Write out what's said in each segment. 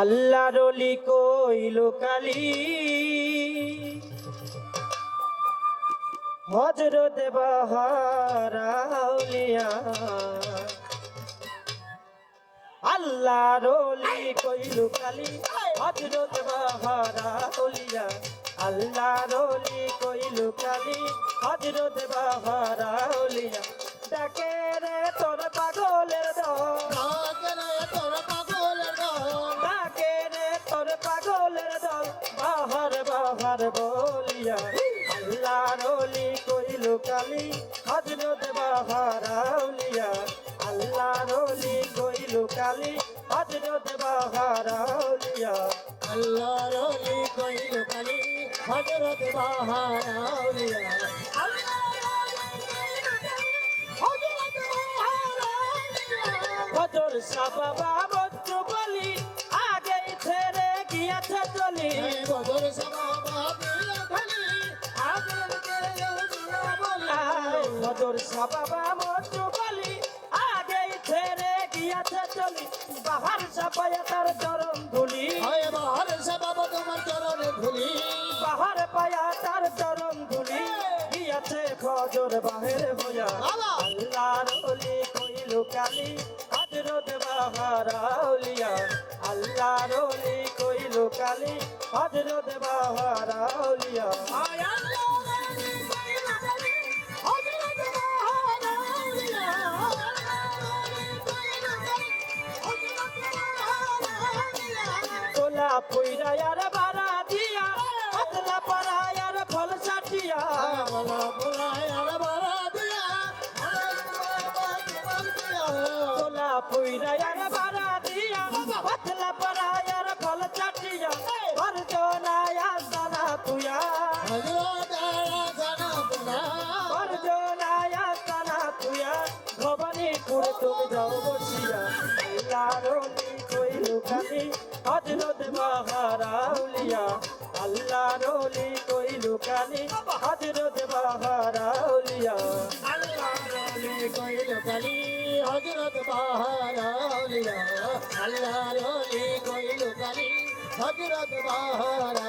আল্লাহ রলি কইল কালি। হজরত বাহারাউলিয়া আল্লাহ রলি কইল কালি হজরত বাহারাউলিয়া আল্লাহ রলি কইল কালি হজরত বাহারাউলিয়া ডাকে রে তোর পাগলের দল। বাহার বলিয়া আল্লাহ রলি কইল কালি হজরত বাহারাউলিয়া আল্লাহ রলি কইল কালি হজরত বাহারাউলিয়া আল্লাহ রলি কইল কালি হজরত বাহারাউলিয়া হজর সাবাবা বজ্র বলি আগে ছেড়ে গিয়াছে চলি বদর সভা খালি আগের কেউ বলি আয় হজর সাবাবা বজ্র বলি আগে ছেড়ে গিয়াছে চলি বাহার সাপায়া তার চরণ ধুলি। বাহার সবাব তোমার চরণে ধুলি। বাহার পায়া তার চরণ ধুলি গিয়াছে খজর বাহের হইয়া। বাবা! আল্লাহর অলি কইল কালি হজরত বাহারাউলিয়া আল্লাহর অলি কালি হজরত বাহারাউলিয়া আয় তুয়া ভবানীপুর তুমি যাও বসিয়া অলি কইল কালি হজরত বাহারাউলিয়া, আল্লাহর অলি কইল কালি হজরত বাহারাউলিয়া হজরত বাহারাউলিয়া আল্লাহ রলি কইল কালি হজরত বাহারাউলিয়া।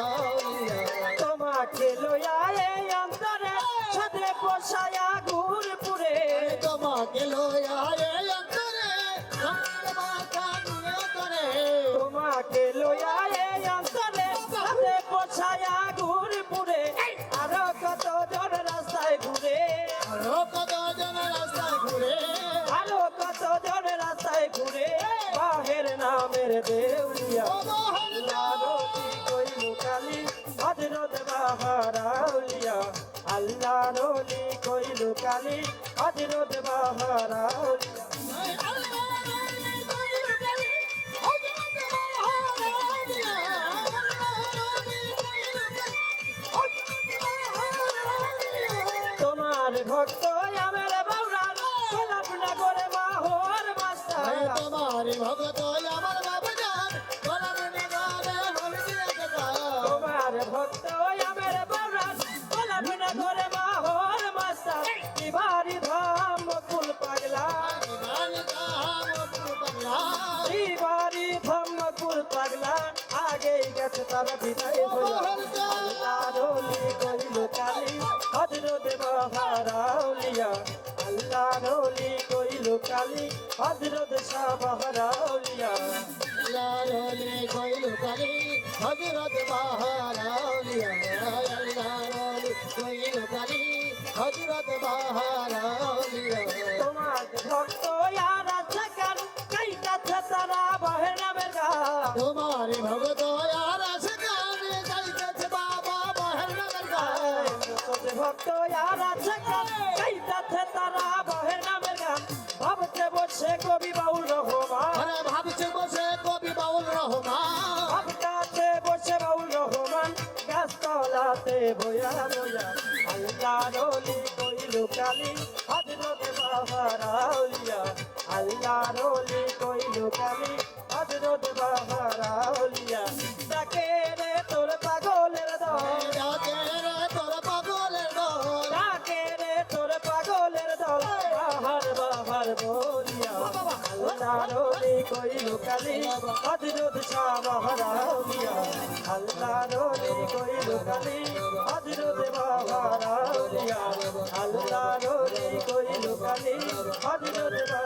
ছাদে পোষায়া ঘুরপুরে। তোমাকে লয়া অন্তরে তোমাকে এই অন্তরে ছাদে পোষায়া ঘুরপুরে। আরও কত জন রাস্তায় ঘুরে। আরও কত জন রাস্তায় ঘুরে। আরও কত জন রাস্তায় ঘুরে। বাহের নামের দেউলিয়া। কালি হজরত বাহারাউলিয়া তোমার ভক্ত আমার বাউরার গোলাপ নগরে মাহর মাস্টার। তোমার ভগত আগে গেছে তার বিদায় হইয়া আল্লাহ রলি কইল কালি হজরত বাহারাউলিয়া আল্লাহ রলি কইল কালি হজরত শাহ বাহারাউলিয়া লালনে কইল কালি হযরত বাহারাউলিয়া লালনে কইল কালি হযরত বাহারাউলিয়া তোমার ভক্ত আর তারা বাহের তোমার ভগত ভক্ত আর সকাল কাইতাছে তারা বাহের নামের গা ভাবতে বসে কবি বাউল রহমান। আরে ভাবছে বসে কবি বাউল রহমান। ভাবতাতে বসে বাউল রহমান। গাছতলাতে বয়া বয়া আল্লাহ রলি কইল কালি হজরত বাহারাউলিয়া আল্লাহ রলি কইল কালি হজরত বাহারাউলিয়া ডাকে কইল কালি কালি হজরত আল্লাহ রলি কইল কালি হজরত বাবা আল্লাহ রলি কইল কালি হজরত